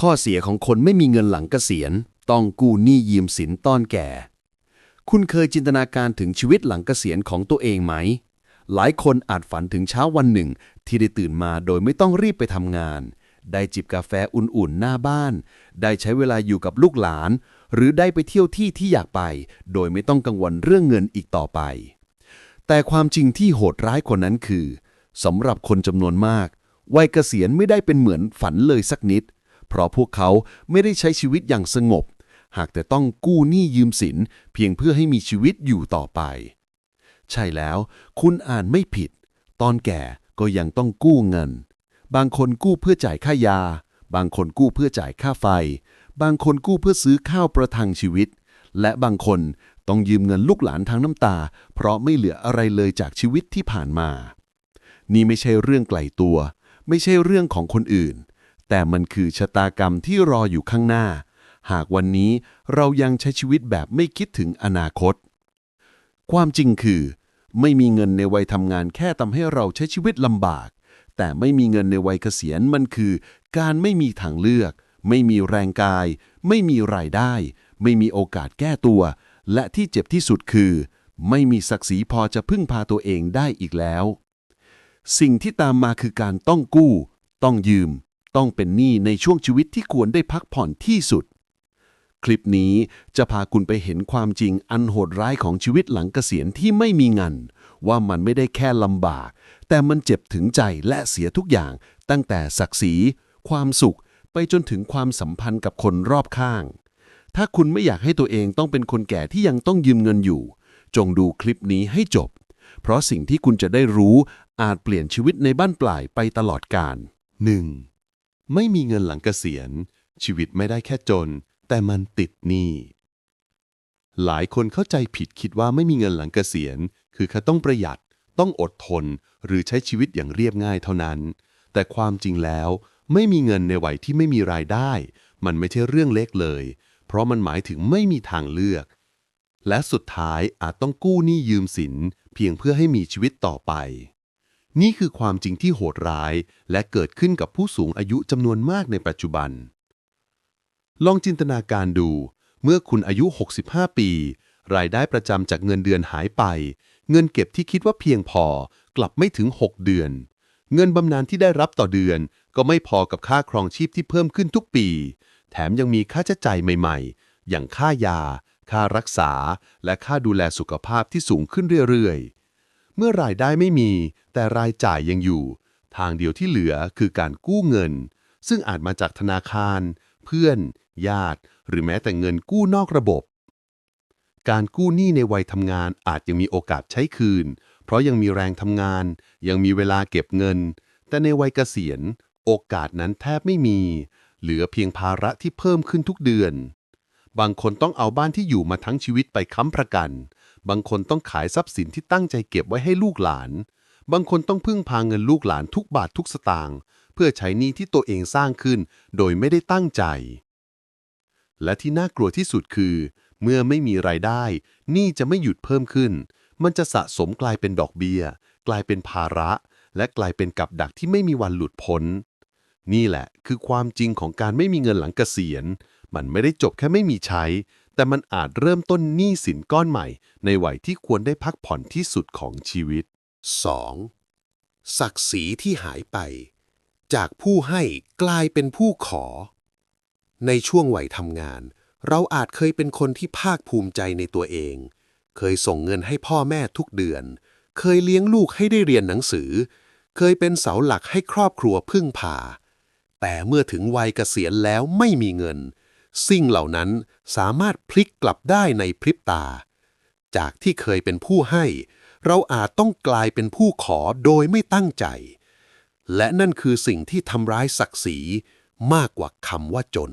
ข้อเสียของคนไม่มีเงินหลังเกษียณ ต้องกู้หนี้ยืมสินต้อนแก่ คุณเคยจินตนาการถึงชีวิตหลังเกษียณของตัวเองไหม หลายคนอาจฝันถึงเช้าวันหนึ่ง ที่ได้ตื่นมาโดยไม่ต้องรีบไปทำงาน ได้จิบกาแฟอุ่นๆหน้าบ้าน ได้ใช้เวลาอยู่กับลูกหลาน หรือได้ไปเที่ยวที่ที่อยากไป โดยไม่ต้องกังวลเรื่องเงินอีกต่อไป แต่ความจริงที่โหดร้ายกว่านั้นคือสำหรับคนจำนวนมากวัยเกษียณไม่ได้เป็นเหมือนฝันเลยสักนิด เพราะพวกเขาไม่ได้ใช้ชีวิตอย่างสงบ หากแต่ต้องกู้หนี้ยืมสินเพียงเพื่อให้มีชีวิตอยู่ต่อไป ใช่แล้วคุณอ่านไม่ผิด ตอนแก่ก็ยังต้องกู้เงิน บางคนกู้เพื่อจ่ายค่ายา บางคนกู้เพื่อจ่ายค่าไฟ บางคนกู้เพื่อซื้อข้าวประทังชีวิต และบางคนต้องยืมเงินลูกหลานทางน้ำตา เพราะไม่เหลืออะไรเลยจากชีวิตที่ผ่านมา นี่ไม่ใช่เรื่องไกลตัว ไม่ใช่เรื่องของคนอื่น แต่มันคือชะตากรรมที่รออยู่ข้างหน้า หากวันนี้เรายังใช้ชีวิตแบบไม่คิดถึงอนาคต ความจริงคือ ไม่มีเงินในวัยทำงานแค่ทำให้เราใช้ชีวิตลำบาก แต่ไม่มีเงินในวัยเกษียณมันคือ การไม่มีทางเลือก ไม่มีแรงกาย ไม่มีรายได้ ไม่มีโอกาสแก้ตัว และที่เจ็บที่สุดคือ ไม่มีศักดิ์ศรีพอจะพึ่งพาตัวเองได้อีกแล้ว สิ่งที่ตามมาคือการต้องกู้ ต้องยืม ต้องเป็นหนี้ในช่วงชีวิตที่ควรได้พักผ่อนที่สุด คลิปนี้จะพาคุณไปเห็นความจริงอันโหดร้ายของชีวิตหลังเกษียณที่ไม่มีเงิน ว่ามันไม่ได้แค่ลำบาก แต่มันเจ็บถึงใจและเสียทุกอย่าง ตั้งแต่ศักดิ์ศรี ความสุข ไปจนถึงความสัมพันธ์กับคนรอบข้าง ถ้าคุณไม่อยากให้ตัวเองต้องเป็นคนแก่ที่ยังต้องยืมเงินอยู่ จงดูคลิปนี้ให้จบ เพราะสิ่งที่คุณจะได้รู้อาจเปลี่ยนชีวิตในบ้านปลายไปตลอดกาล 1. ไม่มีเงินหลังเกษียณ ชีวิตไม่ได้แค่จน แต่มันติดหนี้ หลายคนเข้าใจผิดคิดว่าไม่มีเงินหลังเกษียณ คือแค่ต้องประหยัด ต้องอดทน หรือใช้ชีวิตอย่างเรียบง่ายเท่านั้น แต่ความจริงแล้ว ไม่มีเงินในวัยที่ไม่มีรายได้ มันไม่ใช่เรื่องเล็กเลย เพราะมันหมายถึงไม่มีทางเลือก และสุดท้ายอาจต้องกู้หนี้ยืมสิน เพียงเพื่อให้มีชีวิตต่อไป นี่คือความจริงที่โหดร้าย และเกิดขึ้นกับผู้สูงอายุจำนวนมากในปัจจุบัน ลองจินตนาการดู เมื่อคุณอายุ 65 ปี รายได้ประจำจากเงินเดือนหายไป เงินเก็บที่คิดว่าเพียงพอ กลับไม่ถึง 6 เดือน เงินบำนาญที่ได้รับต่อเดือน ก็ไม่พอกับค่าครองชีพที่เพิ่มขึ้นทุกปี แถมยังมีค่าใช้จ่ายใหม่ ๆ อย่างค่ายา ค่ารักษา และค่าดูแลสุขภาพที่สูงขึ้นเรื่อยๆ เมื่อรายได้ไม่มี แต่รายจ่ายยังอยู่ ทางเดียวที่เหลือคือการกู้เงิน ซึ่งอาจมาจากธนาคาร เพื่อน ญาติ หรือแม้แต่เงินกู้นอกระบบ การกู้หนี้ในวัยทำงานอาจยังมีโอกาสใช้คืน เพราะยังมีแรงทำงาน ยังมีเวลาเก็บเงิน แต่ในวัยเกษียณ โอกาสนั้นแทบไม่มี เหลือเพียงภาระที่เพิ่มขึ้นทุกเดือน บางคนต้องเอาบ้านที่อยู่มาทั้งชีวิตไปค้ำประกัน บางคนต้องขายทรัพย์สินที่ตั้งใจเก็บไว้ให้ลูกหลาน บางคนต้องพึ่งพาเงินลูกหลานทุกบาททุกสตางค์เพื่อใช้หนี้ที่ตัวเองสร้างขึ้น โดยไม่ได้ตั้งใจ และที่น่ากลัวที่สุดคือ เมื่อไม่มีรายได้หนี้จะไม่หยุดเพิ่มขึ้น มันจะสะสมกลายเป็นดอกเบี้ย กลายเป็นภาระ และกลายเป็นกับดักที่ไม่มีวันหลุดพ้น นี่แหละคือความจริงของการไม่มีเงินหลังเกษียณ มันไม่ได้จบแค่ไม่มีใช้ แต่มันอาจเริ่มต้นหนี้สินก้อนใหม่ ในวัยที่ควรได้พักผ่อนที่สุดของชีวิต 2. ศักดิ์ศรีที่หายไป จากผู้ให้กลายเป็นผู้ขอ ในช่วงวัยทำงาน เราอาจเคยเป็นคนที่ภาคภูมิใจในตัวเอง เคยส่งเงินให้พ่อแม่ทุกเดือน เคยเลี้ยงลูกให้ได้เรียนหนังสือ เคยเป็นเสาหลักให้ครอบครัวพึ่งพาแต่เมื่อถึงวัยเกษียณแล้วไม่มีเงิน สิ่งเหล่านั้นสามารถพลิกกลับได้ในพริบตา จากที่เคยเป็นผู้ให้ เราอาจต้องกลายเป็นผู้ขอโดยไม่ตั้งใจ และนั่นคือสิ่งที่ทำร้ายศักดิ์ศรีมากกว่าคำว่าจน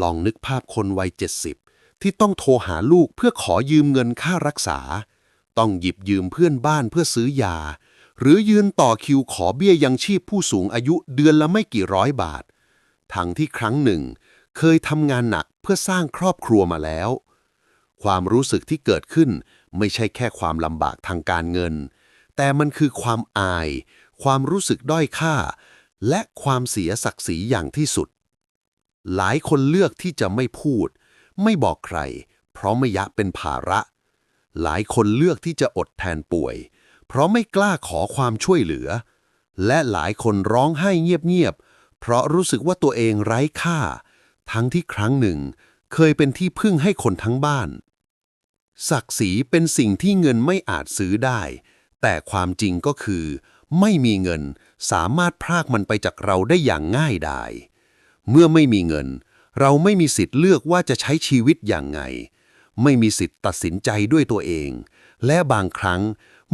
ลองนึกภาพคนวัย70ที่ต้องโทรหาลูกเพื่อขอยืมเงินค่ารักษา ต้องหยิบยืมเพื่อนบ้านเพื่อซื้อยา หรือยืนต่อคิวขอเบี้ยยังชีพผู้สูงอายุเดือนละไม่กี่ร้อยบาท ทั้งที่ครั้งหนึ่ง เคยทำงานหนักเพื่อสร้างครอบครัวมาแล้ว ความรู้สึกที่เกิดขึ้นไม่ใช่แค่ความลำบากทางการเงิน แต่มันคือความอาย ความรู้สึกด้อยค่า และความเสียศักดิ์ศรีอย่างที่สุด หลายคนเลือกที่จะไม่พูด ไม่บอกใคร เพราะไม่อยากเป็นภาระ หลายคนเลือกที่จะอดแทนป่วย เพราะไม่กล้าขอความช่วยเหลือ และหลายคนร้องไห้เงียบๆเพราะรู้สึกว่าตัวเองไร้ค่า ทั้งที่ครั้งหนึ่ง เคยเป็นที่พึ่งให้คนทั้งบ้าน ศักดิ์ศรีเป็นสิ่งที่เงินไม่อาจซื้อได้ แต่ความจริงก็คือ ไม่มีเงินสามารถพรากมันไปจากเราได้อย่างง่ายดาย เมื่อไม่มีเงิน เราไม่มีสิทธิ์เลือกว่าจะใช้ชีวิตอย่างไง ไม่มีสิทธิ์ตัดสินใจด้วยตัวเอง และบางครั้ง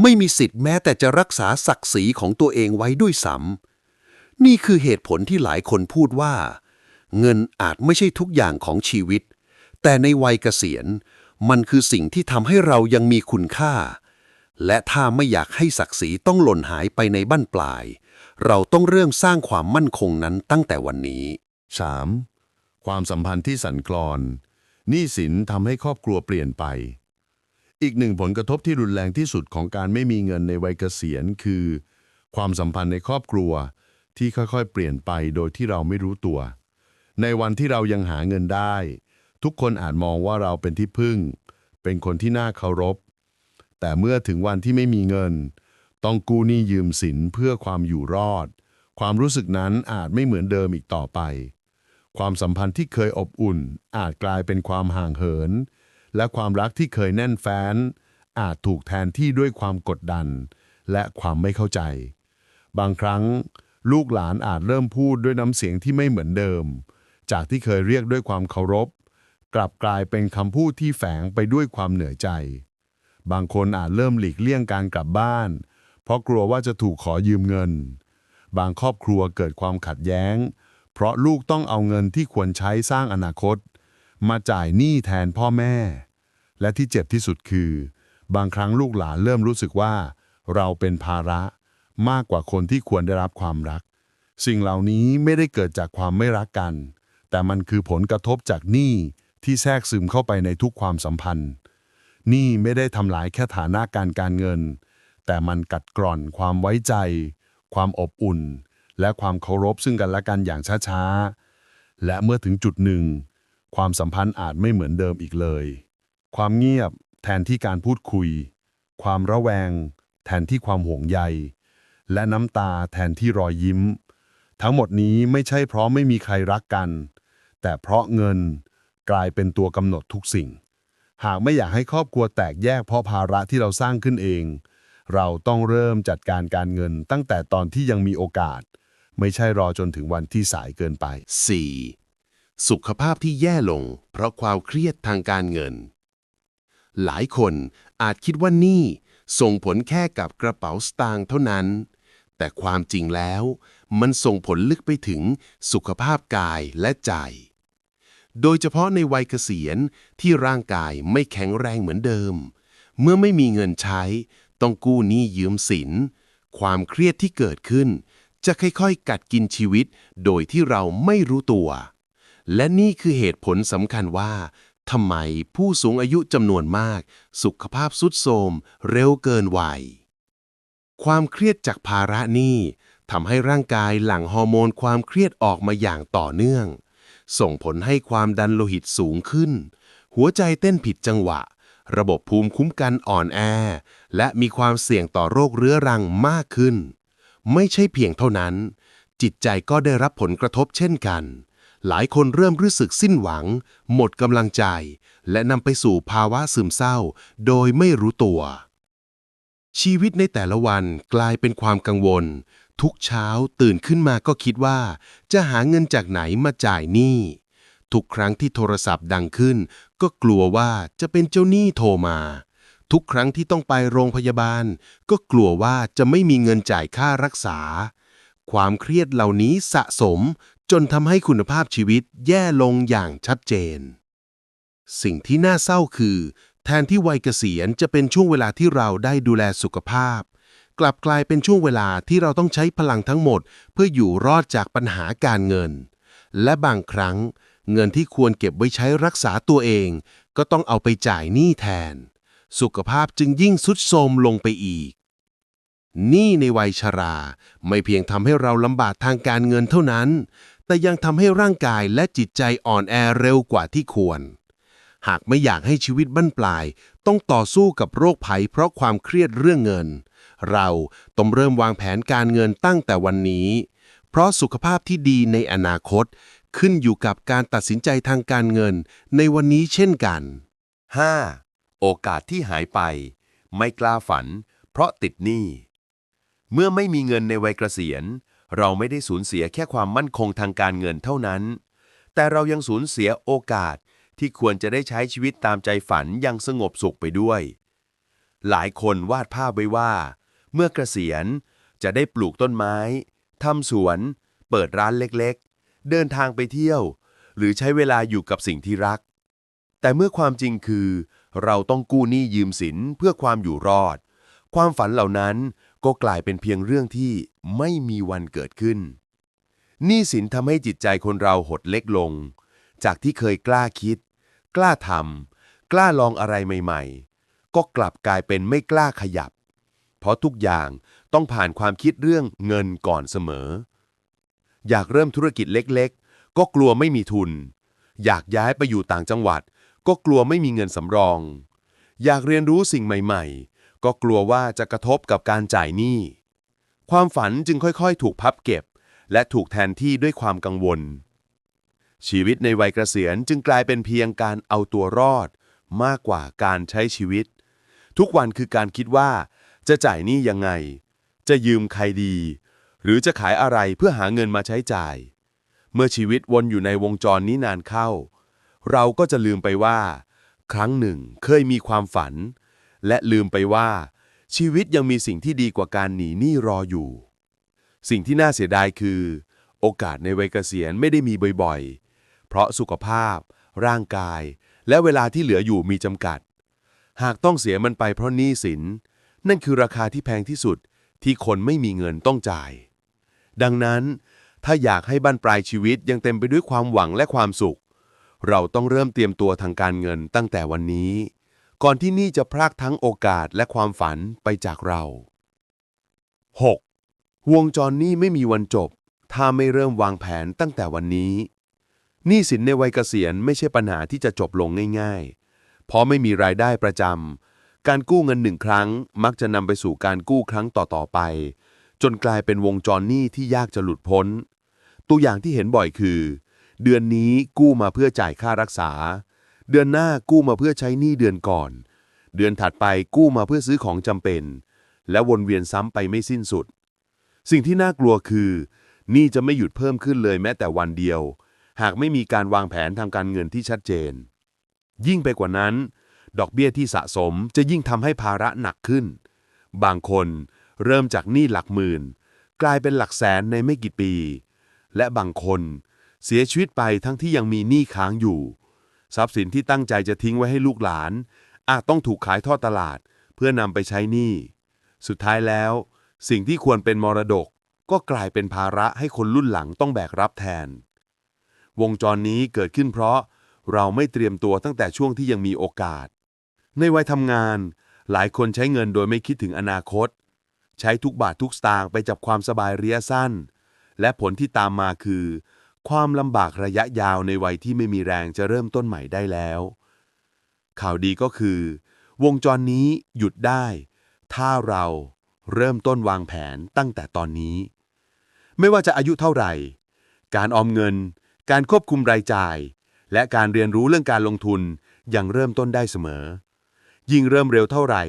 ไม่มีสิทธิ์แม้แต่จะรักษาศักดิ์ศรีของตัวเองไว้ด้วยซ้ำนี่คือเหตุผลที่หลายคนพูดว่า เงินอาจไม่ใช่ทุกอย่างของชีวิต แต่ในวัยเกษียณ มันคือสิ่งที่ทำให้เรายังมีคุณค่า และถ้าไม่อยากให้ศักดิ์ศรีต้องหล่นหายไปในบั้นปลาย เราต้องเริ่มสร้างความมั่นคงนั้นตั้งแต่วันนี้ 3. ความสัมพันธ์ที่สั่นคลอนหนี้สินทำให้ครอบครัวเปลี่ยนไป อีกหนึ่งผลกระทบที่รุนแรงที่สุดของการไม่มีเงินในวัยเกษียณคือ ความสัมพันธ์ในครอบครัวที่ค่อยๆ เปลี่ยนไปโดยที่เราไม่รู้ตัว ในวันที่เรายังหาเงินได้ ทุกคนอาจมองว่าเราเป็นที่พึ่ง เป็นคนที่น่าเคารพ แต่เมื่อถึงวันที่ไม่มีเงิน ต้องกู้หนี้ยืมสินเพื่อความอยู่รอด ความรู้สึกนั้นอาจไม่เหมือนเดิมอีกต่อไป ความสัมพันธ์ที่เคยอบอุ่น อาจกลายเป็นความห่างเหิน และความรักที่เคยแน่นแฟ้น อาจถูกแทนที่ด้วยความกดดัน และความไม่เข้าใจ บางครั้ง ลูกหลานอาจเริ่มพูดด้วยน้ำเสียงที่ไม่เหมือนเดิม จากที่เคยเรียกด้วยความเคารพ กลับกลายเป็นคำพูดที่แฝงไปด้วยความเหนื่อยใจ บางคนอาจเริ่มหลีกเลี่ยงการกลับบ้าน เพราะกลัวว่าจะถูกขอยืมเงิน บางครอบครัวเกิดความขัดแย้ง เพราะลูกต้องเอาเงินที่ควรใช้สร้างอนาคต มาจ่ายหนี้แทนพ่อแม่ และที่เจ็บที่สุดคือ บางครั้งลูกหลานเริ่มรู้สึกว่า เราเป็นภาระมากกว่าคนที่ควรได้รับความรัก สิ่งเหล่านี้ไม่ได้เกิดจากความไม่รักกัน แต่มันคือผลกระทบจากหนี้ที่แทรกซึมเข้าไปในทุกความสัมพันธ์หนี้ไม่ได้ทำลายแค่ฐานะการการเงิน แต่มันกัดกร่อนความไว้ใจ ความอบอุ่น และความเคารพซึ่งกันและกันอย่างช้าๆ และเมื่อถึงจุดหนึ่ง ความสัมพันธ์อาจไม่เหมือนเดิมอีกเลย ความเงียบแทนที่การพูดคุย ความระแวง แทนที่ความห่วงใย และน้ำตาแทนที่รอยยิ้ม ทั้งหมดนี้ไม่ใช่เพราะไม่มีใครรักกัน แต่เพราะเงินกลายเป็นตัวกำหนดทุกสิ่ง หากไม่อยากให้ครอบครัวแตกแยกเพราะภาระที่เราสร้างขึ้นเอง เราต้องเริ่มจัดการการเงินตั้งแต่ตอนที่ยังมีโอกาส ไม่ใช่รอจนถึงวันที่สายเกินไป 4. สุขภาพที่แย่ลง เพราะความเครียดทางการเงิน หลายคนอาจคิดว่านี่ส่งผลแค่กับกระเป๋าสตางค์เท่านั้น แต่ความจริงแล้ว มันส่งผลลึกไปถึงสุขภาพกายและใจ โดยเฉพาะในวัยเกษียณที่ร่างกายไม่แข็งแรงเหมือนเดิม เมื่อไม่มีเงินใช้ ต้องกู้หนี้ยืมสิน ความเครียดที่เกิดขึ้น จะค่อยๆ กัดกินชีวิต โดยที่เราไม่รู้ตัว และนี่คือเหตุผลสำคัญว่าทำไมผู้สูงอายุจำนวนมาก สุขภาพสุดโทรมเร็วเกินวัย ความเครียดจากภาระหนี้ทำให้ร่างกายหลั่งฮอร์โมนความเครียดออกมาอย่างต่อเนื่อง ส่งผลให้ความดันโลหิตสูงขึ้น หัวใจเต้นผิดจังหวะ ระบบภูมิคุ้มกันอ่อนแอ และมีความเสี่ยงต่อโรคเรื้อรังมากขึ้น ไม่ใช่เพียงเท่านั้น จิตใจก็ได้รับผลกระทบเช่นกัน หลายคนเริ่มรู้สึกสิ้นหวัง หมดกำลังใจ และนำไปสู่ภาวะซึมเศร้า โดยไม่รู้ตัวชีวิตในแต่ละวันกลายเป็นความกังวล ทุกเช้าตื่นขึ้นมาก็คิดว่า จะหาเงินจากไหนมาจ่ายหนี้ ทุกครั้งที่โทรศัพท์ดังขึ้น ก็กลัวว่าจะเป็นเจ้าหนี้โทรมา ทุกครั้งที่ต้องไปโรงพยาบาล ก็กลัวว่าจะไม่มีเงินจ่ายค่ารักษา ความเครียดเหล่านี้สะสม จนทำให้คุณภาพชีวิตแย่ลงอย่างชัดเจน สิ่งที่น่าเศร้าคือ แทนที่วัยเกษียณจะเป็นช่วงเวลาที่เราได้ดูแลสุขภาพ กลับกลายเป็นช่วงเวลาที่เราต้องใช้พลังทั้งหมด เพื่ออยู่รอดจากปัญหาการเงิน และบางครั้ง เงินที่ควรเก็บไว้ใช้รักษาตัวเอง ก็ต้องเอาไปจ่ายหนี้แทน สุขภาพจึงยิ่งสุดโทรมลงไปอีกหนี้ในวัยชรา ไม่เพียงทำให้เราลำบากทางการเงินเท่านั้น แต่ยังทำให้ร่างกายและจิตใจอ่อนแอเร็วกว่าที่ควร หากไม่อยากให้ชีวิตบั้นปลาย ต้องต่อสู้กับโรคภัยเพราะความเครียดเรื่องเงิน เราต้องเริ่มวางแผนการเงินตั้งแต่วันนี้ เพราะสุขภาพที่ดีในอนาคต ขึ้นอยู่กับการตัดสินใจทางการเงินในวันนี้เช่นกัน 5. โอกาสที่หายไป ไม่กล้าฝัน เพราะติดหนี้ เมื่อไม่มีเงินในวัยเกษียณ เราไม่ได้สูญเสียแค่ความมั่นคงทางการเงินเท่านั้น แต่เรายังสูญเสียโอกาสที่ควรจะได้ใช้ชีวิตตามใจฝันอยังสงบสุขไปด้วย หลายคนวาดภาพไว้ว่า เมื่อเกษียณจะได้ปลูกต้นไม้ทำสวน เปิดร้านเล็กๆ เดินทางไปเที่ยว หรือใช้เวลาอยู่กับสิ่งที่รัก แต่เมื่อความจริงคือ เราต้องกู้หนี้ยืมสินเพื่อความอยู่รอด ความฝันเหล่านั้นก็กลายเป็นเพียงเรื่องที่ไม่มีวันเกิดขึ้นหนี้สินทำให้จิตใจคนเราหดเล็กลง จากที่เคยกล้าคิด กล้าทำกล้าลองอะไรใหม่ ๆ ก็กลับกลายเป็นไม่กล้าขยับ เพราะทุกอย่างต้องผ่านความคิดเรื่องเงินก่อนเสมอ อยากเริ่มธุรกิจเล็กๆ ก็กลัวไม่มีทุน อยากย้ายไปอยู่ต่างจังหวัด ก็กลัวไม่มีเงินสำรอง อยากเรียนรู้สิ่งใหม่ๆ ก็กลัวว่าจะกระทบกับการจ่ายหนี้ ความฝันจึงค่อยๆ ถูกพับเก็บ และถูกแทนที่ด้วยความกังวล ชีวิตในวัยเกษียณจึงกลายเป็นเพียงการเอาตัวรอด มากกว่าการใช้ชีวิต ทุกวันคือการคิดว่า จะจ่ายหนี้ยังไง จะยืมใครดี หรือจะขายอะไรเพื่อหาเงินมาใช้จ่าย เมื่อชีวิตวนอยู่ในวงจรนี้นานเข้า เราก็จะลืมไปว่า ครั้งหนึ่งเคยมีความฝัน และลืมไปว่า ชีวิตยังมีสิ่งที่ดีกว่าการหนีหนี้รออยู่ สิ่งที่น่าเสียดายคือ โอกาสในวัยเกษียณไม่ได้มีบ่อยๆ เพราะสุขภาพ ร่างกาย และเวลาที่เหลืออยู่มีจำกัด หากต้องเสียมันไปเพราะหนี้สิน นั่นคือราคาที่แพงที่สุดที่คนไม่มีเงินต้องจ่าย ดังนั้น ถ้าอยากให้บั้นปลายชีวิตยังเต็มไปด้วยความหวังและความสุข เราต้องเริ่มเตรียมตัวทางการเงินตั้งแต่วันนี้ ก่อนที่นี่จะพรากทั้งโอกาสและความฝันไปจากเรา 6. วงจรนี้ไม่มีวันจบ ถ้าไม่เริ่มวางแผนตั้งแต่วันนี้หนี้สินในวัยเกษียณไม่ใช่ปัญหาที่จะจบลงง่ายๆ เพราะไม่มีรายได้ประจำ การกู้เงินหนึ่งครั้ง มักจะนำไปสู่การกู้ครั้งต่อๆไป จนกลายเป็นวงจรหนี้ที่ยากจะหลุดพ้น ตัวอย่างที่เห็นบ่อยคือ เดือนนี้กู้มาเพื่อจ่ายค่ารักษา เดือนหน้ากู้มาเพื่อใช้หนี้เดือนก่อน เดือนถัดไปกู้มาเพื่อซื้อของจำเป็น และวนเวียนซ้ำไปไม่สิ้นสุด สิ่งที่น่ากลัวคือหนี้จะไม่หยุดเพิ่มขึ้นเลยแม้แต่วันเดียว หากไม่มีการวางแผนทางการเงินที่ชัดเจน ยิ่งไปกว่านั้น ดอกเบี้ยที่สะสมจะยิ่งทำให้ภาระหนักขึ้น บางคนเริ่มจากหนี้หลักหมื่น กลายเป็นหลักแสนในไม่กี่ปี และบางคนเสียชีวิตไปทั้งที่ยังมีหนี้ค้างอยู่ ทรัพย์สินที่ตั้งใจจะทิ้งไว้ให้ลูกหลาน อาจต้องถูกขายทอดตลาด เพื่อนำไปใช้หนี้ สุดท้ายแล้ว สิ่งที่ควรเป็นมรดก ก็กลายเป็นภาระให้คนรุ่นหลังต้องแบกรับแทน วงจรนี้เกิดขึ้นเพราะเราไม่เตรียมตัวตั้งแต่ช่วงที่ยังมีโอกาส ในวัยทำงาน หลายคนใช้เงินโดยไม่คิดถึงอนาคต ใช้ทุกบาททุกสตางค์ไปจับความสบายระยะสั้น และผลที่ตามมาคือ ความลำบากระยะยาวในวัยที่ไม่มีแรงจะเริ่มต้นใหม่ได้แล้ว ข่าวดีก็คือ วงจรนี้หยุดได้ ถ้าเราเริ่มต้นวางแผนตั้งแต่ตอนนี้ ไม่ว่าจะอายุเท่าไหร่ การออมเงิน การควบคุมรายจ่าย และการเรียนรู้เรื่องการลงทุนยังเริ่มต้นได้เสมอ ยิ่งเริ่มเร็วเท่าไหร่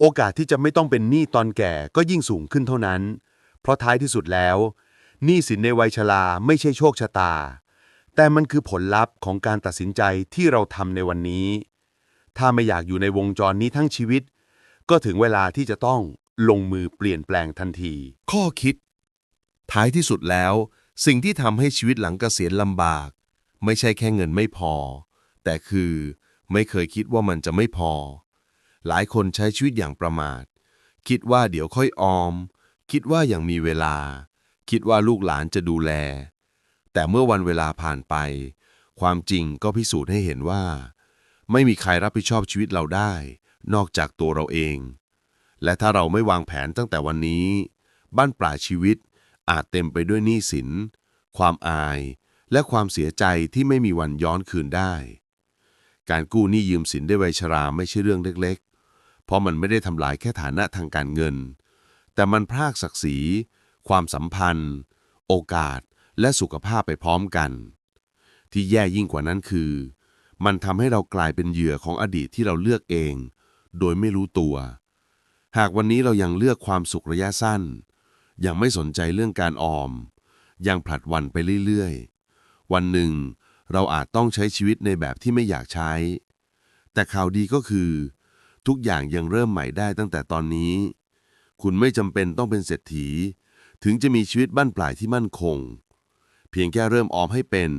โอกาสที่จะไม่ต้องเป็นหนี้ตอนแก่ก็ยิ่งสูงขึ้นเท่านั้น เพราะท้ายที่สุดแล้วหนี้สินในวัยชราไม่ใช่โชคชะตา แต่มันคือผลลัพธ์ของการตัดสินใจที่เราทำในวันนี้ ถ้าไม่อยากอยู่ในวงจรนี้ทั้งชีวิต ก็ถึงเวลาที่จะต้องลงมือเปลี่ยนแปลงทันที ข้อคิด ท้ายที่สุดแล้ว สิ่งที่ทำให้ชีวิตหลังเกษียณลำบาก ไม่ใช่แค่เงินไม่พอ แต่คือ ไม่เคยคิดว่ามันจะไม่พอ หลายคนใช้ชีวิตอย่างประมาท คิดว่าเดี๋ยวค่อยออม คิดว่ายังมีเวลา คิดว่าลูกหลานจะดูแล แต่เมื่อวันเวลาผ่านไป ความจริงก็พิสูจน์ให้เห็นว่า ไม่มีใครรับผิดชอบชีวิตเราได้ นอกจากตัวเราเอง และถ้าเราไม่วางแผนตั้งแต่วันนี้ บ้านปลายชีวิตอาจเต็มไปด้วยหนี้สิน ความอาย และความเสียใจที่ไม่มีวันย้อนคืนได้ การกู้หนี้ยืมสินได้ไวชราไม่ใช่เรื่องเล็ก เพราะมันไม่ได้ทำลายแค่ฐานะทางการเงิน แต่มันพรากศักดิ์ศรี ความสัมพันธ์ โอกาส และสุขภาพไปพร้อมกัน ที่แย่ยิ่งกว่านั้นคือ มันทำให้เรากลายเป็นเหยื่อของอดีตที่เราเลือกเอง โดยไม่รู้ตัว หากวันนี้เรายังเลือกความสุขระยะสั้น ยังไม่สนใจเรื่องการออม ยังผลัดวันไปเรื่อยๆ วันหนึ่งเราอาจต้องใช้ชีวิตในแบบที่ไม่อยากใช้ แต่ข่าวดีก็คือ ทุกอย่างยังเริ่มใหม่ได้ตั้งแต่ตอนนี้ คุณไม่จำเป็นต้องเป็นเศรษฐี ถึงจะมีชีวิตบ้านปลายที่มั่นคง เพียงแค่เริ่มออมให้เป็น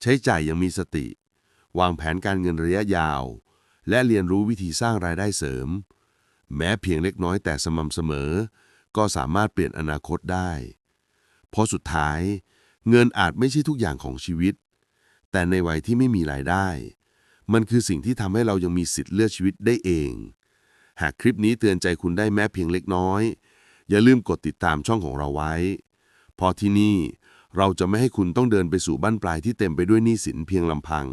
ใช้จ่ายอยังมีสติ วางแผนการเงินระยะยาว และเรียนรู้วิธีสร้างรายได้เสริม แม้เพียงเล็กน้อยแต่สม่ำเสมอ ก็สามารถเปลี่ยนอนาคตได้ เพราะสุดท้าย เงินอาจไม่ใช่ทุกอย่างของชีวิต แต่ในวัยที่ไม่มีรายได้ มันคือสิ่งที่ทำให้เรายังมีสิทธิ์เลือกชีวิตได้เอง หากคลิปนี้เตือนใจคุณได้แม้เพียงเล็กน้อย อย่าลืมกดติดตามช่องของเราไว้ พอที่นี่เราจะไม่ให้คุณต้องเดินไปสู่บ้านปลายที่เต็มไปด้วยหนี้สินเพียงลำพัง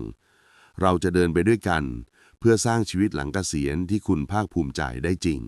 เราจะเดินไปด้วยกัน เพื่อสร้างชีวิตหลังเกษียณที่คุณภาคภูมิใจได้จริง